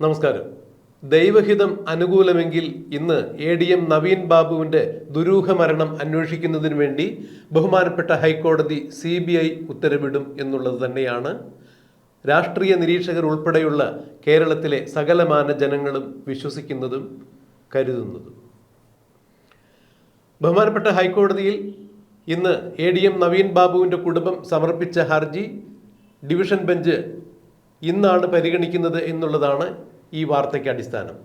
നമസ്കാരം. ദൈവഹിതം അനുകൂലമെങ്കിൽ ഇന്ന് എ ഡി എം നവീൻ ബാബുവിന്റെ ദുരൂഹ മരണം അന്വേഷിക്കുന്നതിന് വേണ്ടി ബഹുമാനപ്പെട്ട ഹൈക്കോടതി സി ബി ഐ ഉത്തരവിടും എന്നുള്ളത് തന്നെയാണ്. രാഷ്ട്രീയ നിരീക്ഷകർ ഉൾപ്പെടെയുള്ള കേരളത്തിലെ സകലമാന ജനങ്ങളും വിശ്വസിക്കുന്നതും കരുതുന്നതും. ബഹുമാനപ്പെട്ട ഹൈക്കോടതിയിൽ ഇന്ന് എ ഡി എം നവീൻ ബാബുവിന്റെ കുടുംബം സമർപ്പിച്ച ഹർജി ഡിവിഷൻ ബെഞ്ച് ഇന്നാണ് പരിഗണിക്കുന്നത് എന്നുള്ളതാണ് ഈ വാർത്തയ്ക്ക് അടിസ്ഥാനം.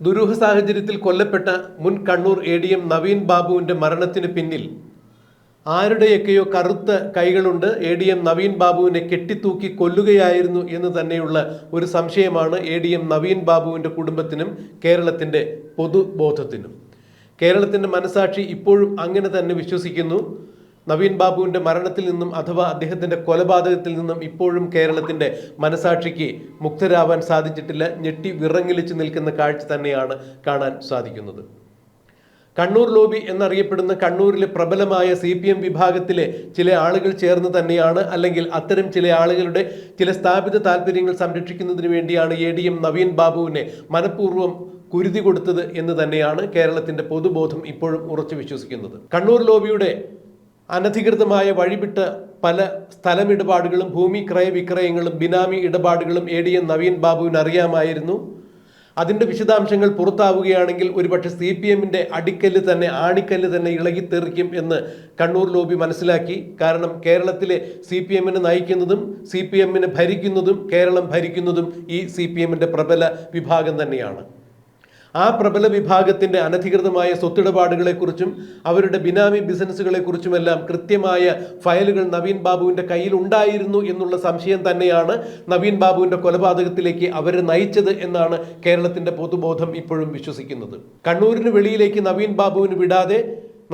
ദുരൂഹ സാഹചര്യത്തിൽ കൊല്ലപ്പെട്ട മുൻ Kannur A D M Naveen ബാബുവിന്റെ മരണത്തിന് പിന്നിൽ ആരുടെയൊക്കെയോ കറുത്ത കൈകളുണ്ട് എ ഡി എം നവീൻ ബാബുവിനെ കെട്ടിത്തൂക്കി കൊല്ലുകയായിരുന്നു എന്ന് തന്നെയുള്ള ഒരു സംശയമാണ് എ ഡി എം നവീൻ ബാബുവിന്റെ കുടുംബത്തിനും കേരളത്തിന്റെ പൊതുബോധത്തിനും. കേരളത്തിന്റെ മനസാക്ഷി ഇപ്പോഴും അങ്ങനെ തന്നെ വിശ്വസിക്കുന്നു. നവീൻ ബാബുവിന്റെ മരണത്തിൽ നിന്നും അഥവാ അദ്ദേഹത്തിന്റെ കൊലപാതകത്തിൽ നിന്നും ഇപ്പോഴും കേരളത്തിന്റെ മനസാക്ഷിക്ക് മുക്തരാവാൻ സാധിച്ചിട്ടില്ല ഞെട്ടി വിറങ്ങിലിച്ച് നിൽക്കുന്ന കാഴ്ച തന്നെയാണ് കാണാൻ സാധിക്കുന്നത്. കണ്ണൂർ ലോബി എന്നറിയപ്പെടുന്ന കണ്ണൂരിലെ പ്രബലമായ സി പി എം വിഭാഗത്തിലെ ചില ആളുകൾ ചേർന്ന് തന്നെയാണ് അല്ലെങ്കിൽ അത്തരം ചില ആളുകളുടെ ചില സ്ഥാപിത താല്പര്യങ്ങൾ സംരക്ഷിക്കുന്നതിന് വേണ്ടിയാണ് എ ഡി എം നവീൻ ബാബുവിനെ മനഃപൂർവം കുരുതി കൊടുത്തത് എന്ന് തന്നെയാണ് കേരളത്തിന്റെ പൊതുബോധം ഇപ്പോഴും ഉറച്ചു വിശ്വസിക്കുന്നത്. കണ്ണൂർ ലോബിയുടെ അനധികൃതമായ വഴിവിട്ട് പല സ്ഥലമിടപാടുകളും ഭൂമി ക്രയവിക്രയങ്ങളും ബിനാമി ഇടപാടുകളും എ ഡി എം നവീൻ ബാബുവിന് അറിയാമായിരുന്നു. അതിന്റെ വിശദാംശങ്ങൾ പുറത്താവുകയാണെങ്കിൽ ഒരുപക്ഷെ സി പി എമ്മിന്റെ അടിക്കല്ല് തന്നെ ആണിക്കല്ല് തന്നെ ഇളകിത്തെറിക്കും എന്ന് കണ്ണൂർ ലോബി മനസ്സിലാക്കി. കാരണം കേരളത്തിലെ സി പി എമ്മിനെ നയിക്കുന്നതും സി പി എമ്മിനെ ഭരിക്കുന്നതും കേരളം ഭരിക്കുന്നതും ഈ സി പി എമ്മിന്റെ പ്രബല വിഭാഗം തന്നെയാണ്. ആ പ്രബല വിഭാഗത്തിന്റെ അനധികൃതമായ സ്വത്തിടപാടുകളെക്കുറിച്ചും അവരുടെ ബിനാമി ബിസിനസ്സുകളെക്കുറിച്ചുമെല്ലാം കൃത്യമായ ഫയലുകൾ നവീൻ ബാബുവിന്റെ കയ്യിൽ ഉണ്ടായിരുന്നു എന്നുള്ള സംശയം തന്നെയാണ് നവീൻ ബാബുവിന്റെ കൊലപാതകത്തിലേക്ക് അവരെ നയിച്ചത് എന്നാണ് കേരളത്തിന്റെ പൊതുബോധം ഇപ്പോഴും വിശ്വസിക്കുന്നത്. കണ്ണൂരിന് വെളിയിലേക്ക് നവീൻ ബാബുവിന് വിടാതെ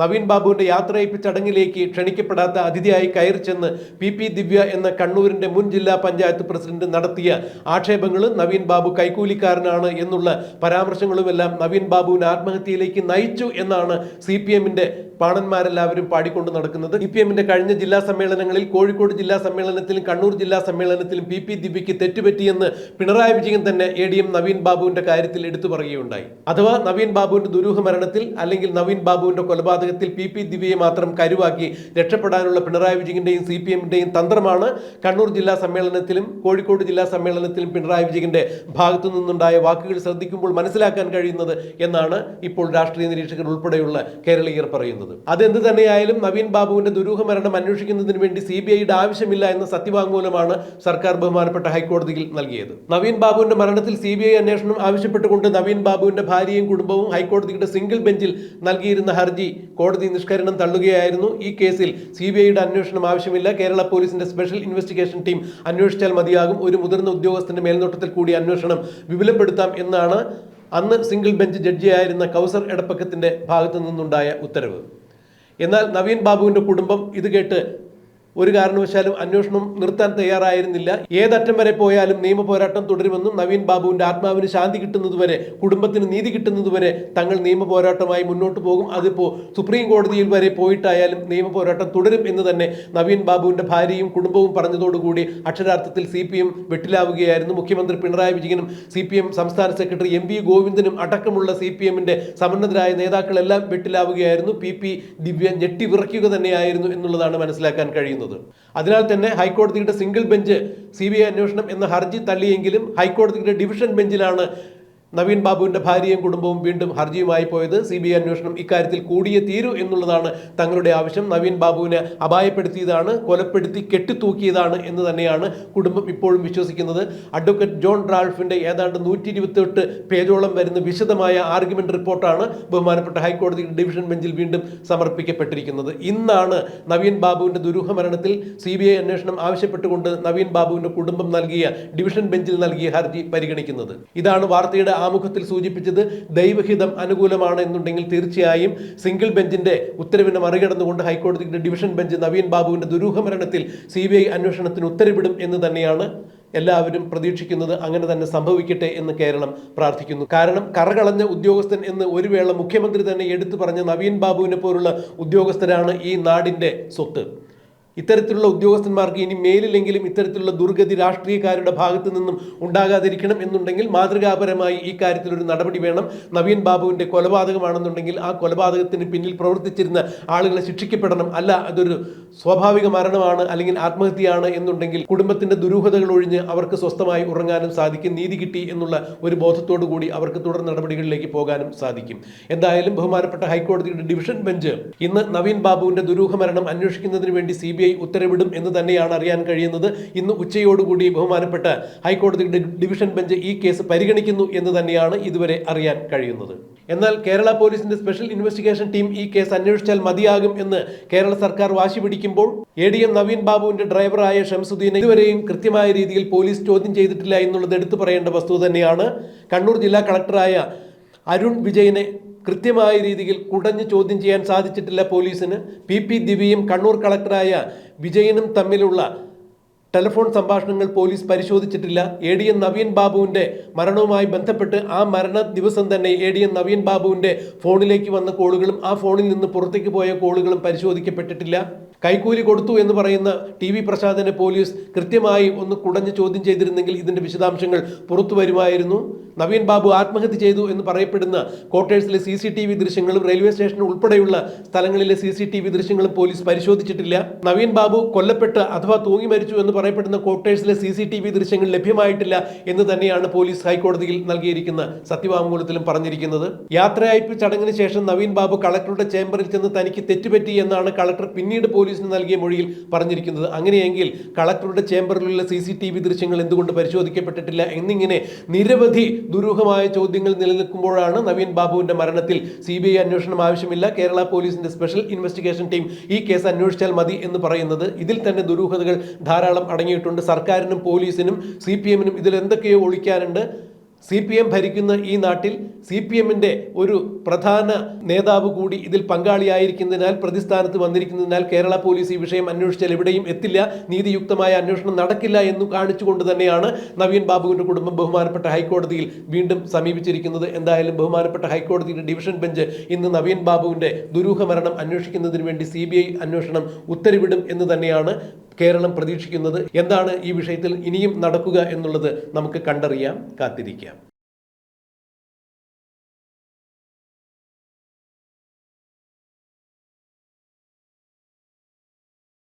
നവീൻ ബാബുവിന്റെ യാത്രയപ്പ് ചടങ്ങിലേക്ക് ക്ഷണിക്കപ്പെടാത്ത അതിഥിയായി കയറി ചെന്ന് പി പി ദിവ്യ എന്ന കണ്ണൂരിന്റെ മുൻ ജില്ലാ പഞ്ചായത്ത് പ്രസിഡന്റ് നടത്തിയ ആക്ഷേപങ്ങളും നവീൻ ബാബു കൈക്കൂലിക്കാരനാണ് എന്നുള്ള പരാമർശങ്ങളുമെല്ലാം നവീൻ ബാബുവിനെ ആത്മഹത്യയിലേക്ക് നയിച്ചു എന്നാണ് സി പി എമ്മിന്റെ പാണന്മാരെല്ലാവരും പാടിക്കൊണ്ട് നടക്കുന്നത്. സി പി എമ്മിന്റെ കഴിഞ്ഞ ജില്ലാ സമ്മേളനങ്ങളിൽ കോഴിക്കോട് ജില്ലാ സമ്മേളനത്തിലും കണ്ണൂർ ജില്ലാ സമ്മേളനത്തിലും പി പി ദിവ്യയ്ക്ക് തെറ്റുപറ്റിയെന്ന് പിണറായി വിജയൻ തന്നെ എ ഡി എം നവീൻ ബാബുവിന്റെ കാര്യത്തിൽ എടുത്തു പറയുകയുണ്ടായി. അഥവാ നവീൻ ബാബുവിന്റെ ദുരൂഹ മരണത്തിൽ അല്ലെങ്കിൽ നവീൻ ബാബുവിന്റെ കൊലപാതകത്തിൽ പി പി ദിവ്യയെ മാത്രം കരുവാക്കി രക്ഷപ്പെടാനുള്ള പിണറായി വിജയന്റെയും സി പി എമ്മിന്റെയും തന്ത്രമാണ് കണ്ണൂർ ജില്ലാ സമ്മേളനത്തിലും കോഴിക്കോട് ജില്ലാ സമ്മേളനത്തിലും പിണറായി വിജയന്റെ ഭാഗത്തു നിന്നുണ്ടായ വാക്കുകൾ ശ്രദ്ധിക്കുമ്പോൾ മനസ്സിലാക്കാൻ കഴിയുന്നത് എന്നാണ് ഇപ്പോൾ രാഷ്ട്രീയ നിരീക്ഷകർ ഉൾപ്പെടെയുള്ള കേരളീയർ പറയുന്നത്. അതെന്ത് തന്നെയായാലും നവീൻ ബാബുവിന്റെ ദുരൂഹ മരണം അന്വേഷിക്കുന്നതിന് വേണ്ടി സി ബി ഐയുടെ ആവശ്യമില്ല എന്ന സത്യവാങ്മൂലമാണ് സർക്കാർ ബഹുമാനപ്പെട്ട ഹൈക്കോടതിയിൽ നൽകിയത്. നവീൻ ബാബുവിന്റെ മരണത്തിൽ സി ബി ഐ അന്വേഷണം ആവശ്യപ്പെട്ടുകൊണ്ട് നവീൻ ബാബുവിന്റെ ഭാര്യയും കുടുംബവും ഹൈക്കോടതിയുടെ സിംഗിൾ ബെഞ്ചിൽ നൽകിയിരുന്ന ഹർജി കോടതി നിഷ്കരണം തള്ളുകയായിരുന്നു ഈ കേസിൽ. സി ബി ഐയുടെ അന്വേഷണം ആവശ്യമില്ല. കേരള പോലീസിന്റെ സ്പെഷ്യൽ ഇൻവെസ്റ്റിഗേഷൻ ടീം അന്വേഷിച്ചാൽ മതിയാകും. ഒരു മുതിർന്ന ഉദ്യോഗസ്ഥന്റെ മേൽനോട്ടത്തിൽ കൂടി അന്വേഷണം വിപുലപ്പെടുത്താം എന്നാണ് അന്ന് സിംഗിൾ ബെഞ്ച് ജഡ്ജിയായിരുന്ന കൗസർ എടപ്പക്കത്തിന്റെ ഭാഗത്തു നിന്നുണ്ടായ ഉത്തരവ്. എന്നാൽ നവീൻ ബാബുവിന്റെ കുടുംബം ഇത് കേട്ട് ഒരു കാരണവശാലും അന്വേഷണം നിർത്താൻ തയ്യാറായിരുന്നില്ല. ഏതറ്റം വരെ പോയാലും നിയമ പോരാട്ടം തുടരുമെന്നും നവീൻ ബാബുവിന്റെ ആത്മാവിന് ശാന്തി കിട്ടുന്നതുവരെ കുടുംബത്തിന് നീതി കിട്ടുന്നതുവരെ തങ്ങൾ നിയമ പോരാട്ടമായി മുന്നോട്ട് പോകും. അതിപ്പോ സുപ്രീം കോടതിയിൽ വരെ പോയിട്ടായാലും നിയമ പോരാട്ടം തുടരും എന്ന് തന്നെ നവീൻ ബാബുവിന്റെ ഭാര്യയും കുടുംബവും പറഞ്ഞതോടുകൂടി അക്ഷരാർത്ഥത്തിൽ സി പി എം വെട്ടിലാവുകയായിരുന്നു. മുഖ്യമന്ത്രി പിണറായി വിജയനും സി പി എം സംസ്ഥാന സെക്രട്ടറി എം പി ഗോവിന്ദനും അടക്കമുള്ള സി പി എമ്മിന്റെ സമന്നതരായ നേതാക്കളെല്ലാം വെട്ടിലാവുകയായിരുന്നു. പി പി ദിവ്യ ഞെട്ടിവിറയ്ക്കുക തന്നെയായിരുന്നു എന്നുള്ളതാണ് മനസ്സിലാക്കാൻ കഴിയുന്നത്. അതിനാൽ തന്നെ ഹൈക്കോടതിയുടെ സിംഗിൾ ബെഞ്ച് സി അന്വേഷണം എന്ന ഹർജി തള്ളിയെങ്കിലും ഹൈക്കോടതിയുടെ ഡിവിഷൻ ബെഞ്ചിലാണ് നവീൻ ബാബുവിന്റെ ഭാര്യയും കുടുംബവും വീണ്ടും ഹർജിയുമായി പോയത് സി ബി ഐ അന്വേഷണം ഇക്കാര്യത്തിൽ കൂടിയേ തീരൂ എന്നുള്ളതാണ് തങ്ങളുടെ ആവശ്യം. നവീൻ ബാബുവിനെ അപായപ്പെടുത്തിയതാണ് കൊലപ്പെടുത്തി കെട്ടിത്തൂക്കിയതാണ് എന്ന് തന്നെയാണ് കുടുംബം ഇപ്പോഴും വിശ്വസിക്കുന്നത്. അഡ്വക്കേറ്റ് ജോൺ റാൾഫിന്റെ ഏതാണ്ട് നൂറ്റി ഇരുപത്തെട്ട് പേജോളം വരുന്ന വിശദമായ ആർഗ്യുമെന്റ് റിപ്പോർട്ടാണ് ബഹുമാനപ്പെട്ട ഹൈക്കോടതി ഡിവിഷൻ ബെഞ്ചിൽ വീണ്ടും സമർപ്പിക്കപ്പെട്ടിരിക്കുന്നത്. ഇന്നാണ് നവീൻ ബാബുവിന്റെ ദുരൂഹ മരണത്തിൽ സി ബി ഐ അന്വേഷണം ആവശ്യപ്പെട്ടുകൊണ്ട് നവീൻ ബാബുവിന്റെ കുടുംബം നൽകിയ ഡിവിഷൻ ബെഞ്ചിൽ നൽകിയ ഹർജി പരിഗണിക്കുന്നത്. ഇതാണ് വാർത്തയുടെ ആമുഖത്തിൽ സൂചിപ്പിച്ചത് ദൈവഹിതം അനുകൂലമാണ് എന്നുണ്ടെങ്കിൽ തീർച്ചയായും സിംഗിൾ ബെഞ്ചിന്റെ ഉത്തരവിനെ മറികടന്നുകൊണ്ട് ഹൈക്കോടതിയുടെ ഡിവിഷൻ ബെഞ്ച് നവീൻ ബാബുവിന്റെ ദുരൂഹമരണത്തിൽ സി ബി ഐ അന്വേഷണത്തിന് ഉത്തരവിടും എന്ന് തന്നെയാണ് എല്ലാവരും പ്രതീക്ഷിക്കുന്നത്. അങ്ങനെ തന്നെ സംഭവിക്കട്ടെ എന്ന് കേരളം പ്രാർത്ഥിക്കുന്നു. കാരണം കറകളഞ്ഞ ഉദ്യോഗസ്ഥൻ എന്ന് ഒരു വേള മുഖ്യമന്ത്രി തന്നെ എടുത്തു പറഞ്ഞ നവീൻ ബാബുവിനെ പോലുള്ള ഉദ്യോഗസ്ഥരാണ് ഈ നാടിന്റെ സ്വത്ത്. ഇത്തരത്തിലുള്ള ഉദ്യോഗസ്ഥന്മാർക്ക് ഇനി മേലില്ലെങ്കിലും ഇത്തരത്തിലുള്ള ദുർഗതി രാഷ്ട്രീയക്കാരുടെ ഭാഗത്തു നിന്നും ഉണ്ടാകാതിരിക്കണം എന്നുണ്ടെങ്കിൽ മാതൃകാപരമായി ഈ കാര്യത്തിൽ ഒരു നടപടി വേണം. നവീൻ ബാബുവിന്റെ കൊലപാതകമാണെന്നുണ്ടെങ്കിൽ ആ കൊലപാതകത്തിന് പിന്നിൽ പ്രവർത്തിച്ചിരുന്ന ആളുകളെ ശിക്ഷിക്കപ്പെടണം. അല്ല അതൊരു സ്വാഭാവിക മരണമാണ് അല്ലെങ്കിൽ ആത്മഹത്യയാണ് എന്നുണ്ടെങ്കിൽ കുടുംബത്തിന്റെ ദുരൂഹതകൾ ഒഴിഞ്ഞ് അവർക്ക് സ്വസ്ഥമായി ഉറങ്ങാനും സാധിക്കും നീതി കിട്ടി എന്നുള്ള ഒരു ബോധത്തോടു കൂടി അവർക്ക് തുടർ നടപടികളിലേക്ക് പോകാനും സാധിക്കും. എന്തായാലും ബഹുമാനപ്പെട്ട ഹൈക്കോടതിയുടെ ഡിവിഷൻ ബെഞ്ച് ഇന്ന് നവീൻ ബാബുവിന്റെ ദുരൂഹ മരണം അന്വേഷിക്കുന്നതിന് വേണ്ടി സി ബി ഐ ഉത്തരവിടും എന്ന് തന്നെയാണ് അറിയാൻ കഴിയുന്നത്. ഇന്ന് ഉച്ചയോടുകൂടി ബഹുമാനപ്പെട്ട ഹൈക്കോടതി ഡിവിഷൻ ബെഞ്ച് ഈ കേസ് പരിഗണിക്കുന്നു എന്ന് തന്നെയാണ് ഇതുവരെ അറിയാൻ കഴിയുന്നത്. എന്നാൽ കേരള പോലീസിന്റെ സ്പെഷ്യൽ ഇൻവെസ്റ്റിഗേഷൻ ടീം ഈ കേസ് അന്വേഷിച്ചാൽ മതിയാകും എന്ന് കേരള സർക്കാർ വാശി പിടിക്കുമ്പോൾ എ ഡി എം നവീൻ ബാബുവിന്റെ ഡ്രൈവറായ ഷംസുദ്ദീനെ ഇതുവരെയും കൃത്യമായ രീതിയിൽ പോലീസ് ചോദ്യം ചെയ്തിട്ടില്ല എന്നുള്ളത് എടുത്തു പറയേണ്ട വസ്തുത തന്നെയാണ്. കണ്ണൂർ ജില്ലാ കളക്ടറായ അരുൺ വിജയനെ കൃത്യമായ രീതിയിൽ കുടഞ്ഞ് ചോദ്യം ചെയ്യാൻ സാധിച്ചിട്ടില്ല പോലീസിന്. പി പി ദിവ്യയും കണ്ണൂർ കളക്ടറായ വിജയനും തമ്മിലുള്ള ടെലിഫോൺ സംഭാഷണങ്ങൾ പോലീസ് പരിശോധിച്ചിട്ടില്ല. എ ഡി എൻ നവീൻ ബാബുവിന്റെ മരണവുമായി ബന്ധപ്പെട്ട് ആ മരണ ദിവസം തന്നെ എ ഡി എൻ നവീൻ ബാബുവിന്റെ ഫോണിലേക്ക് വന്ന കോളുകളും ആ ഫോണിൽ നിന്ന് പുറത്തേക്ക് പോയ കോളുകളും പരിശോധിക്കപ്പെട്ടിട്ടില്ല. കൈക്കൂലി കൊടുത്തു എന്ന് പറയുന്ന ടി വി പ്രസാദിനെ പോലീസ് കൃത്യമായി ഒന്ന് കുടഞ്ഞ് ചോദ്യം ചെയ്തിരുന്നെങ്കിൽ ഇതിന്റെ വിശദാംശങ്ങൾ പുറത്തു വരുമായിരുന്നു. നവീൻ ബാബു ആത്മഹത്യ ചെയ്തു എന്ന് പറയപ്പെടുന്ന ക്വാർട്ടേഴ്സിലെ സി സി ടി വി ദൃശ്യങ്ങളും റെയിൽവേ സ്റ്റേഷൻ ഉൾപ്പെടെയുള്ള സ്ഥലങ്ങളിലെ സി സി ടി വി ദൃശ്യങ്ങളും പോലീസ് പരിശോധിച്ചിട്ടില്ല. നവീൻ ബാബു കൊല്ലപ്പെട്ട് അഥവാ തൂങ്ങി മരിച്ചു എന്ന് പറയപ്പെടുന്ന ക്വാർട്ടേഴ്സിലെ സി സി ടി വി ദൃശ്യങ്ങൾ ലഭ്യമായിട്ടില്ല എന്ന് തന്നെയാണ് പോലീസ് ഹൈക്കോടതിയിൽ നൽകിയിരിക്കുന്ന സത്യവാങ്മൂലത്തിലും പറഞ്ഞിരിക്കുന്നത്. യാത്രയയപ്പ് ചടങ്ങിന് ശേഷം നവീൻ ബാബു കളക്ടറുടെ ചേംബറിൽ ചെന്ന് തനിക്ക് തെറ്റുപറ്റി എന്നാണ് കളക്ടർ പിന്നീട് പോലീസിന് നൽകിയ മൊഴിയിൽ പറഞ്ഞിരിക്കുന്നത് അങ്ങനെയെങ്കിൽ കളക്ടറുടെ ചേംബറിലുള്ള സി സി ടി വി ദൃശ്യങ്ങൾ എന്തുകൊണ്ട് പരിശോധിക്കപ്പെട്ടിട്ടില്ല എന്നിങ്ങനെ നിരവധി ദുരൂഹമായ ചോദ്യങ്ങൾ നിലനിൽക്കുമ്പോഴാണ് നവീൻ ബാബുവിന്റെ മരണത്തിൽ സി ബി ഐ അന്വേഷണം ആവശ്യമില്ല. കേരള പോലീസിന്റെ സ്പെഷ്യൽ ഇൻവെസ്റ്റിഗേഷൻ ടീം ഈ കേസ് അന്വേഷിച്ചാൽ മതി എന്ന് പറയുന്നത് ഇതിൽ തന്നെ ദുരൂഹതകൾ ധാരാളം അടങ്ങിയിട്ടുണ്ട്. സർക്കാരിനും പോലീസിനും സി പി എമ്മിനും ഇതിൽ എന്തൊക്കെയോ ഒളിക്കാനുണ്ട്. സി പി എം ഭരിക്കുന്ന ഈ നാട്ടിൽ സി പി എമ്മിന്റെ ഒരു പ്രധാന നേതാവ് കൂടി ഇതിൽ പങ്കാളിയായിരിക്കുന്നതിനാൽ പ്രതിസ്ഥാനത്ത് വന്നിരിക്കുന്നതിനാൽ കേരള പോലീസ് ഈ വിഷയം അന്വേഷിച്ചാൽ എവിടെയും എത്തില്ല. നീതിയുക്തമായ അന്വേഷണം നടക്കില്ല എന്ന് കാണിച്ചുകൊണ്ട് തന്നെയാണ് നവീൻ ബാബുവിന്റെ കുടുംബം ബഹുമാനപ്പെട്ട ഹൈക്കോടതിയിൽ വീണ്ടും സമീപിച്ചിരിക്കുന്നത്. എന്തായാലും ബഹുമാനപ്പെട്ട ഹൈക്കോടതിയുടെ ഡിവിഷൻ ബെഞ്ച് ഇന്ന് നവീൻ ബാബുവിന്റെ ദുരൂഹ മരണം അന്വേഷിക്കുന്നതിന് വേണ്ടി സി അന്വേഷണം ഉത്തരവിടും എന്ന് തന്നെയാണ് കേരളം പ്രതീക്ഷിക്കുന്നത് എന്താണ് ഈ വിഷയത്തിൽ ഇനിയും നടക്കുക എന്നുള്ളത് നമുക്ക് കണ്ടറിയാം കാത്തിരിക്കാം.